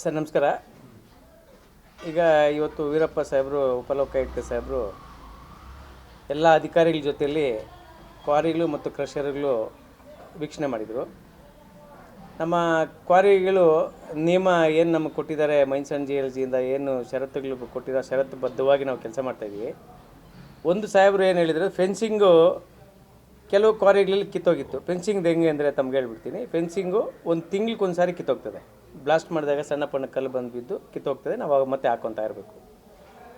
Sir, ನಮಸ್ಕಾರ. ಈಗ ಇವತ್ತು ವೀರಪ್ಪ ಸಾಹೇಬರು ಉಪಲೋಕಾಯುಕ್ತ ಸಾಹೇಬರು, ಎಲ್ಲ ಅಧಿಕಾರಿಗಳ ಜೊತೆಯಲ್ಲಿ ಕ್ವಾರಿಗಳು ಮತ್ತು ಕ್ರಷರ್ಗಳು ವೀಕ್ಷಣೆ ಮಾಡಿದರು. ನಮ್ಮ ಕ್ವಾರಿಗಳು ನಿಯಮ ಏನು ನಮಗೆ ಕೊಟ್ಟಿದ್ದಾರೆ, ಮೈನ್ಸನ್ ಜಿ ಎಲ್ ಜಿಯಿಂದ ಏನು ಷರತ್ತುಗಳು ಕೊಟ್ಟಿರೋ ಷರತ್ತುಬದ್ಧವಾಗಿ ನಾವು ಕೆಲಸ ಮಾಡ್ತಾಯಿದ್ದೀವಿ ಒಂದು ಸಾಹೇಬರು ಏನು ಹೇಳಿದರು, ಫೆನ್ಸಿಂಗು ಕೆಲವು ಕ್ವಾರಿಗಳಲ್ಲಿ ಕಿತ್ತೋಗಿತ್ತು. ಫೆನ್ಸಿಂಗ್ ಹೆಂಗೆ ಅಂದರೆ ತಮ್ಗೆ ಹೇಳ್ಬಿಡ್ತೀನಿ. ಫೆನ್ಸಿಂಗು ಒಂದು ತಿಂಗ್ಳಿಗೆ ಒಂದು ಸಾರಿ ಕಿತ್ತೋಗ್ತದೆ. ಬ್ಲಾಸ್ಟ್ ಮಾಡಿದಾಗ ಸಣ್ಣ ಪಣ್ಣ ಕಲ್ಲು ಬಂದು ಬಿದ್ದು ಕಿತ್ತೋಗ್ತದೆ. ನಾವು ಅವಾಗ ಮತ್ತೆ ಹಾಕೊತಾ ಇರಬೇಕು.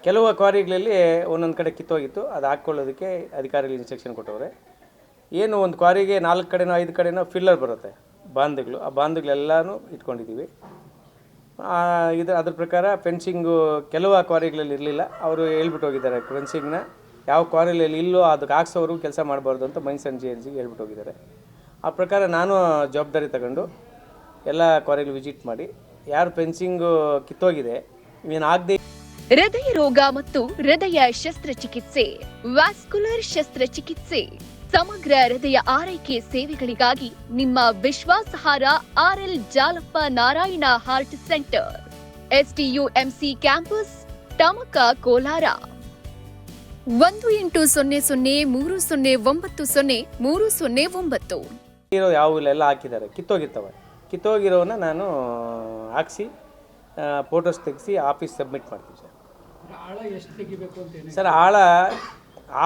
ಕೆಲವು ಕ್ವಾರಿಗಳಲ್ಲಿ ಒಂದೊಂದು ಕಡೆ ಕಿತ್ತೋಗಿತ್ತು. ಅದು ಹಾಕ್ಕೊಳ್ಳೋದಕ್ಕೆ ಅಧಿಕಾರಿಗಳು ಇನ್ಸ್ಟ್ರಕ್ಷನ್ ಕೊಟ್ಟವ್ರೆ. ಏನು ಒಂದು ಕ್ವಾರಿಗೆ ನಾಲ್ಕು ಕಡೆನೋ ಐದು ಕಡೆನೋ ಫಿಲ್ಲರ್ ಬರುತ್ತೆ. ಬಾಂಧಗಳು. ಆ ಬಾಂಧಗಳೆಲ್ಲನೂ ಇಟ್ಕೊಂಡಿದ್ದೀವಿ ಇದು ಅದ್ರ ಪ್ರಕಾರ ಫೆನ್ಸಿಂಗು ಕೆಲವು ಕ್ವಾರಿಗಳಲ್ಲಿ ಇರಲಿಲ್ಲ. ಅವರು ಹೇಳ್ಬಿಟ್ಟು ಹೋಗಿದ್ದಾರೆ. ಫೆನ್ಸಿಂಗ್ನ ಯಾವ ಕ್ವಾರಿಯಲ್ಲಿ ಇಲ್ಲೋ ಅದಕ್ಕೆ ಹಾಕ್ಸೋರು ಕೆಲಸ ಮಾಡಬಾರ್ದು ಅಂತ ಮೈನ್ಸ್ ಎನ್ ಜಿ ಎನ್ ಜಿಗೆ ಹೇಳ್ಬಿಟ್ಟು ಹೋಗಿದ್ದಾರೆ. ಆ ಪ್ರಕಾರ ನಾನು ಜವಾಬ್ದಾರಿ ತಗೊಂಡು ಎಲ್ಲ ಕ್ವಾರಿಗಳು ವಿಸಿಟ್ ಮಾಡಿ. ಯಾರು ಫೆನ್ಸಿಂಗು ಕಿತ್ತೋಗಿದೆ ಆಗದೆ ಹೃದಯ ರೋಗ ಮತ್ತು ಹೃದಯ ಶಸ್ತ್ರಚಿಕಿತ್ಸೆ ವ್ಯಾಸ್ಕುಲರ್ ಶಸ್ತ್ರಚಿಕಿತ್ಸೆ ಸಮಗ್ರ ಹೃದಯ ಆರೈಕೆ ಸೇವೆಗಳಿಗಾಗಿ ನಿಮ್ಮ ವಿಶ್ವಾಸಹಾರ R L Jalappa Narayana heart centre STUMC campus Tamaka Kolar. ಒಂದು ಎಂಟು ಸೊನ್ನೆ ಸೊನ್ನೆ ಮೂರು ಸೊನ್ನೆ ಒಂಬತ್ತು ಸೊನ್ನೆ ಮೂರು ಸೊನ್ನೆ ಒಂಬತ್ತು. ಯಾವ ಎಲ್ಲ ಹಾಕಿದ್ದಾರೆ? ಕಿತ್ತೋಗಿರ್ತವೆ ಕಿತ್ತೋಗಿರೋನ ನಾನು ಹಾಕ್ಸಿ ಫೋಟೋಸ್ ತೆಗೆಸಿ ಆಫೀಸ್ ಸಬ್ಮಿಟ್ ಮಾಡ್ತೀವಿ ಸರ್. ಆಳ ಎಷ್ಟು ತೆಗಿಬೇಕು ಅಂತ ಸರ್ ಆಳ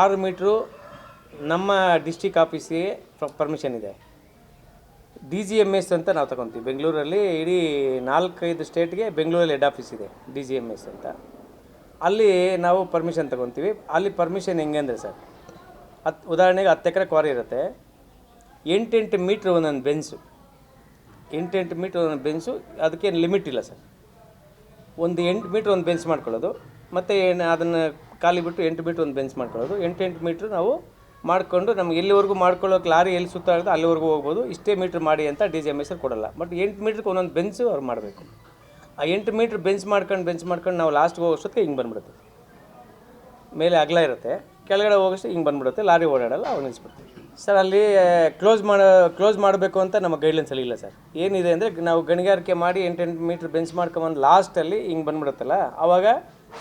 ಆರು ಮೀಟ್ರು ನಮ್ಮ ಡಿಸ್ಟಿಕ್ ಆಫೀಸಿಗೆ ಪರ್ಮಿಷನ್ ಇದೆ. ಡಿ ಜಿ ಎಂ ಎಸ್ ಅಂತ ನಾವು ತಗೊತೀವಿ. ಬೆಂಗಳೂರಲ್ಲಿ ಇಡೀ ನಾಲ್ಕೈದು ಸ್ಟೇಟ್ಗೆ ಬೆಂಗಳೂರಲ್ಲಿ ಹೆಡ್ ಆಫೀಸ್ ಇದೆ ಡಿ ಜಿ ಎಂ ಎಸ್ ಅಂತ. ಅಲ್ಲಿ ನಾವು ಪರ್ಮಿಷನ್ ತಗೊತೀವಿ. ಅಲ್ಲಿ ಪರ್ಮಿಷನ್ ಹೆಂಗೆ ಅಂದರೆ ಸರ್ ಹತ್ತು ಉದಾಹರಣೆಗೆ ಹತ್ತು ಎಕರೆ ಕ್ವಾರಿ ಇರುತ್ತೆ. ಎಂಟೆಂಟು ಮೀಟ್ರ್ ಒಂದೊಂದು ಬೆನ್ಸು ಎಂಟೆಂಟು ಮೀಟ್ರ್ ಒಂದು ಬೆಂಚು, ಅದಕ್ಕೇನು ಲಿಮಿಟ್ ಇಲ್ಲ ಸರ್. ಒಂದು ಎಂಟು ಮೀಟ್ರ್ ಒಂದು ಬೆಂಚ್ ಮಾಡ್ಕೊಳ್ಳೋದು, ಮತ್ತು ಏನು ಅದನ್ನು ಖಾಲಿ ಬಿಟ್ಟು ಎಂಟು ಮೀಟ್ರ್ ಒಂದು ಬೆಂಚ್ ಮಾಡ್ಕೊಳ್ಳೋದು. ಎಂಟೆಂಟು ಎಂಟು ಮೀಟ್ರ್ ನಾವು ಮಾಡಿಕೊಂಡು, ನಮ್ಗೆ ಎಲ್ಲಿವರೆಗೂ ಮಾಡ್ಕೊಳ್ಳೋಕೆ ಲಾರಿ ಎಲ್ಲಿ ಸುತ್ತಾಡೋದು ಅಲ್ಲಿವರೆಗೂ ಹೋಗ್ಬೋದು. ಇಷ್ಟೇ ಮೀಟ್ರ್ ಮಾಡಿ ಅಂತ ಡಿ ಜಿ ಎಂ ಎಸ್ ಕೊಡಲ್ಲ. ಬಟ್ ಎಂಟು ಮೀಟ್ರಿಗೆ ಒಂದೊಂದು ಬೆಂಚು ಅವ್ರು ಮಾಡಬೇಕು. ಆ ಎಂಟು ಮೀಟ್ರ್ ಬೆಂಚ್ ಮಾಡ್ಕೊಂಡು ಬೆಂಚ್ ಮಾಡ್ಕೊಂಡು ನಾವು ಲಾಸ್ಟ್ಗೆ ಹೋಗೋಷ್ಟೊತ್ತಿಗೆ ಹಿಂಗೆ ಬಂದ್ಬಿಡುತ್ತೆ. ಮೇಲೆ ಅಗಲ ಇರುತ್ತೆ. ಕೆಳಗಡೆ ಹೋಗೋಷ್ಟು ಹಿಂಗೆ ಬಂದ್ಬಿಡುತ್ತೆ. ಲಾರಿ ಓಡಾಡಲ್ಲ ಅವ್ರು ನಿಲ್ಲಿಸ್ಬಿಡ್ತೀವಿ ಸರ್, ಅಲ್ಲಿ ಕ್ಲೋಸ್ ಮಾಡೋ ಕ್ಲೋಸ್ ಮಾಡಬೇಕು ಅಂತ ನಮ್ಮ ಗೈಡ್ಲೈನ್ಸಲ್ಲಿ ಇಲ್ಲ ಸರ್. ಏನಿದೆ ಅಂದರೆ ನಾವು ಗಣಿಗಾರಿಕೆ ಮಾಡಿ ಎಂಟೆಂಟು ಮೀಟ್ರ್ ಬೆಂಚ್ ಮಾಡ್ಕೊಂಬಂದು ಲಾಸ್ಟಲ್ಲಿ ಹಿಂಗೆ ಬಂದ್ಬಿಡುತ್ತಲ್ಲ ಆವಾಗ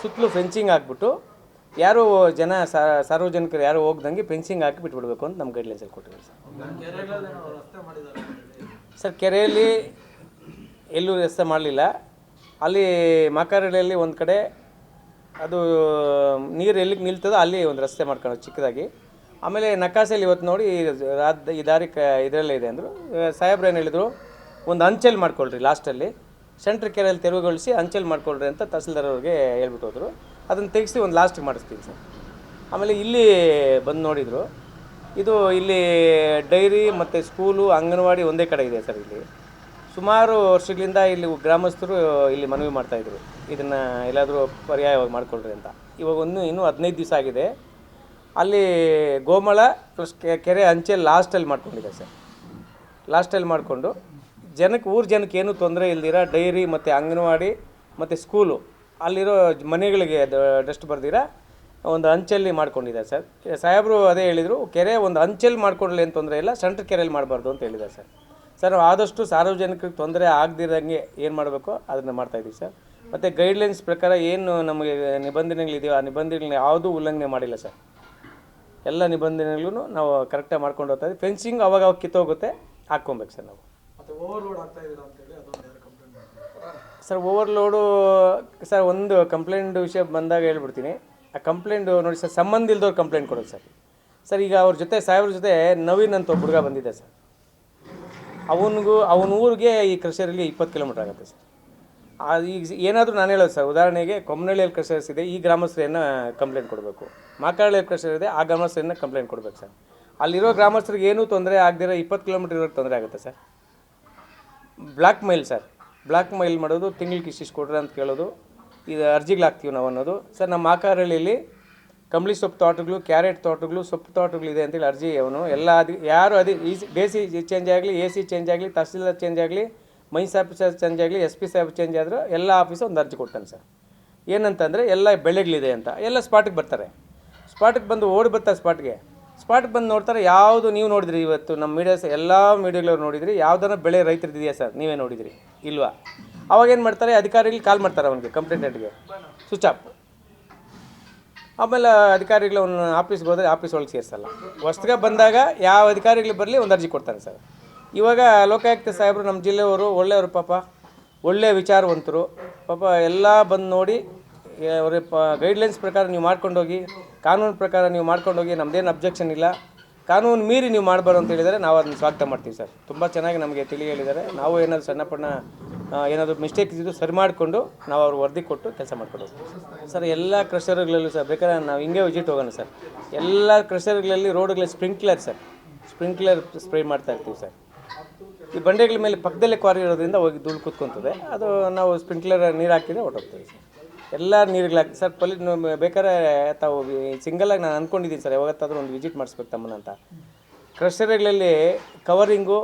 ಸುತ್ತಲೂ ಫೆನ್ಸಿಂಗ್ ಹಾಕ್ಬಿಟ್ಟು ಯಾರು ಜನ ಸಾರ್ವಜನಿಕರು ಯಾರು ಹೋಗ್ದಂಗೆ ಫೆನ್ಸಿಂಗ್ ಹಾಕಿ ಬಿಟ್ಬಿಡ್ಬೇಕು ಅಂತ ನಮ್ಮ ಗೈಡ್ಲೈನ್ಸಲ್ಲಿ ಕೊಟ್ಟಿದ್ದೀವಿ ಸರ್. ಸರ್, ಕೆರೆಯಲ್ಲಿ ಎಲ್ಲೂ ರಸ್ತೆ ಮಾಡಲಿಲ್ಲ. ಅಲ್ಲಿ ಮಕರಳಿಯಲ್ಲಿ ಒಂದು ಕಡೆ ಅದು, ನೀರು ಎಲ್ಲಿಗೆ ನಿಲ್ತದೋ ಅಲ್ಲಿ ಒಂದು ರಸ್ತೆ ಮಾಡ್ಕೊಂಡು ಚಿಕ್ಕದಾಗಿ. ಆಮೇಲೆ ನಕಾಸೆಯಲ್ಲಿ ಇವತ್ತು ನೋಡಿ ಈ ದಾರಿ ಕ ಇದರಲ್ಲೇ ಇದೆ ಅಂದರು. ಸಾಹೇಬ್ರು ಏನು ಹೇಳಿದರು? ಒಂದು ಅಂಚೆಲ್ ಮಾಡ್ಕೊಳ್ರಿ ಲಾಸ್ಟಲ್ಲಿ. ಸೆಂಟ್ರ್ ಕೆರೆಯಲ್ಲಿ ತೆರವುಗೊಳಿಸಿ ಅಂಚೆಲ್ ಮಾಡ್ಕೊಳ್ರಿ ಅಂತ ತಹಸೀಲ್ದಾರ್ ಅವ್ರಿಗೆ ಹೇಳ್ಬಿಟ್ಟು ಹೋದರು. ಅದನ್ನು ತೆಗೆಸಿ ಒಂದು ಲಾಸ್ಟಿಗೆ ಮಾಡಿಸ್ತೀನಿ ಸರ್. ಆಮೇಲೆ ಇಲ್ಲಿ ಬಂದು ನೋಡಿದರು. ಇದು ಇಲ್ಲಿ ಡೈರಿ ಮತ್ತು ಸ್ಕೂಲು, ಅಂಗನವಾಡಿ ಒಂದೇ ಕಡೆ ಇದೆ ಸರ್ ಇಲ್ಲಿ. ಸುಮಾರು ವರ್ಷಗಳಿಂದ ಇಲ್ಲಿ ಗ್ರಾಮಸ್ಥರು ಇಲ್ಲಿ ಮನವಿ ಮಾಡ್ತಾಯಿದ್ರು ಇದನ್ನು ಎಲ್ಲಾದರೂ ಪರ್ಯಾಯವಾಗಿ ಮಾಡಿಕೊಳ್ರಿ ಅಂತ. ಇವಾಗ ಒಂದು ಇನ್ನೂ ಹದಿನೈದು ದಿವಸ ಆಗಿದೆ. ಅಲ್ಲಿ ಗೋಮಳ ಪ್ಲಸ್ ಕೆರೆ ಅಂಚೆ ಲಾಸ್ಟಲ್ಲಿ ಮಾಡ್ಕೊಂಡಿದೆ ಸರ್. ಲಾಸ್ಟಲ್ಲಿ ಮಾಡಿಕೊಂಡು ಜನಕ್ಕೆ ಊರು ಜನಕ್ಕೆ ಏನೂ ತೊಂದರೆ ಇಲ್ದಿರ ಡೈರಿ ಮತ್ತು ಅಂಗನವಾಡಿ ಮತ್ತು ಸ್ಕೂಲು ಅಲ್ಲಿರೋ ಮನೆಗಳಿಗೆ ಡಸ್ಟ್ ಬರ್ದಿರ ಒಂದು ಅಂಚಲ್ಲಿ ಮಾಡ್ಕೊಂಡಿದ್ದಾರೆ ಸರ್. ಸಾಹೇಬರು ಅದೇ ಹೇಳಿದರು, ಕೆರೆ ಒಂದು ಅಂಚಲ್ಲಿ ಮಾಡ್ಕೊಡ್ಲಿ ಏನು ತೊಂದರೆ ಇಲ್ಲ ಸೆಂಟ್ರ್ ಕೆರೆಯಲ್ಲಿ ಮಾಡಬಾರ್ದು ಅಂತ ಹೇಳಿದ್ದಾರೆ ಸರ್. ಸರ್, ಆದಷ್ಟು ಸಾರ್ವಜನಿಕರಿಗೆ ತೊಂದರೆ ಆಗದಿರಂಗೆ ಏನು ಮಾಡಬೇಕು, ಅದನ್ನು ಮಾಡ್ತಾಯಿದ್ದೀವಿ ಸರ್. ಮತ್ತು ಗೈಡ್ಲೈನ್ಸ್ ಪ್ರಕಾರ ಏನು ನಮಗೆ ನಿಬಂಧನೆಗಳಿದೆಯೋ ಆ ನಿಬಂಧನೆಗಳನ್ನ ಯಾವುದೂ ಉಲ್ಲಂಘನೆ ಮಾಡಿಲ್ಲ ಸರ್. ಎಲ್ಲ ನಿಬಂಧನೆಗಳೂ ನಾವು ಕರೆಕ್ಟಾಗಿ ಮಾಡ್ಕೊಂಡು ಹೋಗ್ತಾ ಇದ್ದೀವಿ. ಫೆನ್ಸಿಂಗ್ ಅವಾಗ ಅವಾಗ ಕಿತ್ತೋಗುತ್ತೆ ಹಾಕ್ಕೊಬೇಕು ಸರ್ ನಾವು. ಸರ್ ಓವರ್ಲೋಡು ಸರ್ ಒಂದು ಕಂಪ್ಲೇಂಟ್ ವಿಷಯ ಬಂದಾಗ ಹೇಳ್ಬಿಡ್ತೀನಿ. ಆ ಕಂಪ್ಲೇಂಟ್ ನೋಡಿ ಸರ್ ಸಂಬಂಧ ಇಲ್ದವ್ರು ಕಂಪ್ಲೇಂಟ್ ಕೊಡೋದು ಸರ್. ಸರ್ ಈಗ ಅವ್ರ ಜೊತೆ ಸಾಹೇಬ್ರ ಜೊತೆ ನವೀನ್ ಅಂತ ಒಬ್ಬ ಹುಡುಗ ಬಂದಿದೆ ಸರ್. ಅವನಿಗೂ ಅವನ ಊರಿಗೆ ಈ ಕ್ರಷರಲ್ಲಿ ಇಪ್ಪತ್ತು ಕಿಲೋಮೀಟರ್ ಆಗುತ್ತೆ ಸರ್. ಅದು ಈಗ ಏನಾದರೂ ನಾನು ಹೇಳೋದು ಸರ್ ಉದಾಹರಣೆಗೆ ಕೊಮ್ಮನಹಳ್ಳಿಯಲ್ಲಿ ಕ್ರಷರ್ಸ್ ಇದೆ ಈ ಗ್ರಾಮಸ್ಥರೇನ ಕಂಪ್ಲೇಂಟ್ ಕೊಡಬೇಕು. ಮಾಕಾಳಲ್ಲಿ ಪ್ರೆಷರ್ ಇದೆ. ಆ ಗ್ರಾಮಸ್ಥರಿಂದ ಕಂಪ್ಲೇಂಟ್ ಕೊಡಬೇಕು ಸರ್. ಅಲ್ಲಿರೋ ಗ್ರಾಮಸ್ಥರಿಗೆ ಏನೂ ತೊಂದರೆ ಆಗದಿರೋ ಇಪ್ಪತ್ತು ಕಿಲೋಮೀಟರ್ ಇರೋಕ್ಕೆ ತೊಂದರೆ ಆಗುತ್ತೆ sir. Blackmail sir. Black mile ಮಾಡೋದು ತಿಂಗಳಿಗೆ ಇಷ್ಟಿಷ್ಟು ಕೊಡ್ರಿ ಅಂತ ಕೇಳೋದು. ಇದು ಅರ್ಜಿಗಳು ಹಾಕ್ತೀವಿ ನಾವು ಅನ್ನೋದು. ಸರ್, ನಮ್ಮ ಮಾಕಾರಳ್ಳಿಯಲ್ಲಿ ಕಂಬಳಿ ಸೊಪ್ಪು ತೋಟಗಳು, ಕ್ಯಾರೆಟ್ ತೋಟಗಳು, ಸೊಪ್ಪು ತೋಟಗಳಿದೆ ಅಂತೇಳಿ ಅರ್ಜಿ ಅವನು. ಎಲ್ಲ ಅದು, ಯಾರು ಅದು, ಈ ಸಿ ಚೇಂಜ್ ಆಗಲಿ, ಎ ಸಿ ಚೇಂಜ್ ಆಗಲಿ, ತಹಸೀಲ್ದಾರ್ ಚೇಂಜ್ ಆಗಲಿ ಮೈನ್ಸ್ ಆಫೀಸರ್ ಚೇಂಜ್ ಆಗಲಿ, ಎಸ್ ಪಿ ಸಾಹೇಬ್ ಚೇಂಜ್ ಆದರೂ ಎಲ್ಲ ಆಫೀಸು ಒಂದು ಅರ್ಜಿ ಕೊಡ್ತಾನೆ ಸರ್. ಏನಂತಂದರೆ ಎಲ್ಲ ಬೆಳೆಗಳಿದೆ ಅಂತ. ಎಲ್ಲ ಸ್ಪಾಟಿಗೆ ಬರ್ತಾರೆ. ಸ್ಪಾಟಿಗೆ ಬಂದು ಓಡಿ ಬರ್ತಾರೆ ಸ್ಪಾಟ್ಗೆ. ಸ್ಪಾಟ್ಗೆ ಬಂದು ನೋಡ್ತಾರೆ, ಯಾವುದು ನೀವು ನೋಡಿದ್ರಿ ಇವತ್ತು ನಮ್ಮ ಮೀಡಿಯಾಸ್, ಎಲ್ಲ ಮೀಡಿಯಾಗಳವ್ರು ನೋಡಿದ್ರಿ ಯಾವ್ದಾರ ಬೆಳೆ ರೈತರಿದೆಯಾ ಸರ್, ನೀವೇ ನೋಡಿದ್ರಿ, ಇಲ್ವಾ? ಅವಾಗ ಏನು ಮಾಡ್ತಾರೆ, ಅಧಿಕಾರಿಗಳು ಕಾಲ್ ಮಾಡ್ತಾರೆ ಅವನಿಗೆ ಕಂಪ್ಲೇಂಟೆಂಟ್ಗೆ ಸ್ವಿಚ್ ಆಫ್. ಆಮೇಲೆ ಅಧಿಕಾರಿಗಳು ಅವ್ನ ಆಫೀಸ್ಗೆ ಹೋದರೆ ಆಫೀಸ್ ಒಳಗೆ ಸೇರಿಸಲ್ಲ. ಹೊಸ್ದಾಗಿ ಬಂದಾಗ ಯಾವ ಅಧಿಕಾರಿಗಳು ಬರಲಿ ಒಂದು ಅರ್ಜಿ ಕೊಡ್ತಾರೆ ಸರ್. ಇವಾಗ ಲೋಕಾಯುಕ್ತ ಸಾಹೇಬರು ನಮ್ಮ ಜಿಲ್ಲೆಯವರು ಒಳ್ಳೆಯವರು ಪಾಪ. ಒಳ್ಳೆಯ ವಿಚಾರವಂತರು. ಪಾಪ ಎಲ್ಲ ಬಂದು ನೋಡಿ ಅವ್ರ, ಪ ಗೈಡ್ಲೈನ್ಸ್ ಪ್ರಕಾರ ನೀವು ಮಾಡ್ಕೊಂಡೋಗಿ, ಕಾನೂನು ಪ್ರಕಾರ ನೀವು ಮಾಡ್ಕೊಂಡೋಗಿ ನಮ್ಮದೇನು ಅಬ್ಜೆಕ್ಷನ್ ಇಲ್ಲ. ಕಾನೂನು ಮೀರಿ ನೀವು ಮಾಡಬಾರ್ದು ಅಂತ ಹೇಳಿದರೆ ನಾವು ಅದನ್ನು ಸ್ವಾಗತ ಮಾಡ್ತೀವಿ ಸರ್. ತುಂಬ ಚೆನ್ನಾಗಿ ನಮಗೆ ತಿಳಿ ಹೇಳಿದ್ದಾರೆ. ನಾವು ಏನಾದರೂ ಸಣ್ಣ ಪಣ್ಣ ಏನಾದರೂ ಮಿಸ್ಟೇಕ್ ಇದ್ದು ಸರಿ ಮಾಡಿಕೊಂಡು ನಾವು ಅವ್ರು ವರದಿ ಕೊಟ್ಟು ಕೆಲಸ ಮಾಡ್ಕೊಂಡು ಹೋಗ್ತೀವಿ. ಸರ್, ಎಲ್ಲ ಕ್ರಷರ್ಗಳಲ್ಲೂ ಸರ್, ಬೇಕಾದ್ರೆ ನಾವು ಹಿಂಗೆ ವಿಜಿಟ್ ಹೋಗೋಣ ಸರ್. ಎಲ್ಲ ಕ್ರಷರ್ಗಳಲ್ಲಿ ರೋಡ್ಗಳಲ್ಲಿ ಸ್ಪ್ರಿಂಕ್ಲರ್ ಸರ್. ಸ್ಪ್ರಿಂಕ್ಲರ್ ಸ್ಪ್ರೇ ಮಾಡ್ತಾ ಇರ್ತೀವಿ ಸರ್. ಈ ಬಂಡೆಗಳ ಮೇಲೆ ಪಕ್ಕದಲ್ಲೇ ಕ್ವಾರಿ ಇರೋದ್ರಿಂದ ಹೋಗಿ ಧೂಳು ಕೂತ್ಕೊಂತದೆ ಅದು ನಾವು ಸ್ಪ್ರಿಂಕ್ಲರ್ ನೀರು ಹಾಕಿದರೆ ಹೊರಟೋಗ್ತೀವಿ ಸರ್. ಎಲ್ಲ ನೀರುಗಳು ಹಾಕಿ ಸರ್ ಪೊಲೀಸ್ ಬೇಕಾದ್ರೆ ತಾವು ಸಿಂಗಲಾಗಿ ನಾನು ಅಂದ್ಕೊಂಡಿದ್ದೀನಿ ಸರ್ ಯಾವತ್ತಾದ್ರೂ ಒಂದು ವಿಸಿಟ್ ಮಾಡಿಸ್ಬೇಕು ತಮ್ಮನ್ನ ಅಂತ. ಕ್ರಷರ್ಗಳಲ್ಲಿ ಕವರಿಂಗು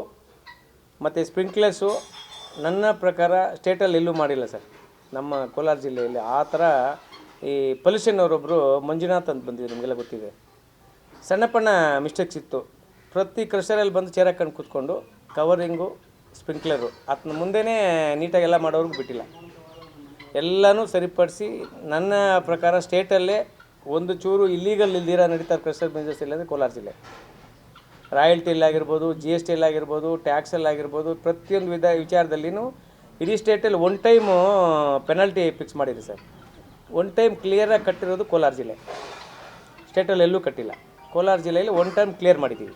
ಮತ್ತು ಸ್ಪ್ರಿಂಕ್ಲರ್ಸು ನನ್ನ ಪ್ರಕಾರ ಸ್ಟೇಟಲ್ಲಿ ಎಲ್ಲೂ ಮಾಡಿಲ್ಲ ಸರ್. ನಮ್ಮ ಕೋಲಾರ ಜಿಲ್ಲೆಯಲ್ಲಿ ಆ ಥರ ಈ ಪೊಲ್ಯೂಷನ್ ಅವರೊಬ್ಬರು ಮಂಜುನಾಥ್ ಅಂತ ಬಂದಿದೆ ನಿಮಗೆಲ್ಲ ಗೊತ್ತಿದೆ. ಸಣ್ಣಪಣ್ಣ ಮಿಸ್ಟೇಕ್ಸ್ ಇತ್ತು ಪ್ರತಿ ಕ್ರಷರಲ್ಲಿ ಬಂದು ಚೇರ್ ಹಾಕೊಂಡು ಕೂತ್ಕೊಂಡು ಕವರಿಂಗು, ಸ್ಪ್ರಿಂಕ್ಲರು ಅದನ್ನ ಮುಂದೆನೇ ನೀಟಾಗೆಲ್ಲ ಮಾಡೋರ್ಗೂ ಬಿಟ್ಟಿಲ್ಲ. ಎಲ್ಲನೂ ಸರಿಪಡಿಸಿ ನನ್ನ ಪ್ರಕಾರ ಸ್ಟೇಟಲ್ಲೇ ಒಂದು ಚೂರು ಇಲ್ಲೀಗಲ್ ಇಲ್ದಿರ ನಡೀತಾರೆ ಕ್ರಷರ್ ಬಿಸ್ನೆಸ್ ಇಲ್ಲಂದರೆ ಕೋಲಾರ ಜಿಲ್ಲೆ. ರಾಯಲ್ಟಿಯಲ್ಲಾಗಿರ್ಬೋದು ಜಿ ಎಸ್ ಟಿ ಆಗಿರ್ಬೋದು ಟ್ಯಾಕ್ಸಲ್ಲಿ ಆಗಿರ್ಬೋದು ಪ್ರತಿಯೊಂದು ವಿಧ ವಿಚಾರದಲ್ಲಿನೂ ಇಡೀ ಸ್ಟೇಟಲ್ಲಿ ಒನ್ ಟೈಮು ಪೆನಾಲ್ಟಿ ಫಿಕ್ಸ್ ಮಾಡಿದೆ ಸರ್. ಒನ್ ಟೈಮ್ ಕ್ಲಿಯರಾಗಿ ಕಟ್ಟಿರೋದು ಕೋಲಾರ ಜಿಲ್ಲೆ. ಸ್ಟೇಟಲ್ಲಿ ಎಲ್ಲೂ ಕಟ್ಟಿಲ್ಲ. ಕೋಲಾರ ಜಿಲ್ಲೆಯಲ್ಲಿ ಒನ್ ಟೈಮ್ ಕ್ಲಿಯರ್ ಮಾಡಿದ್ದೀವಿ.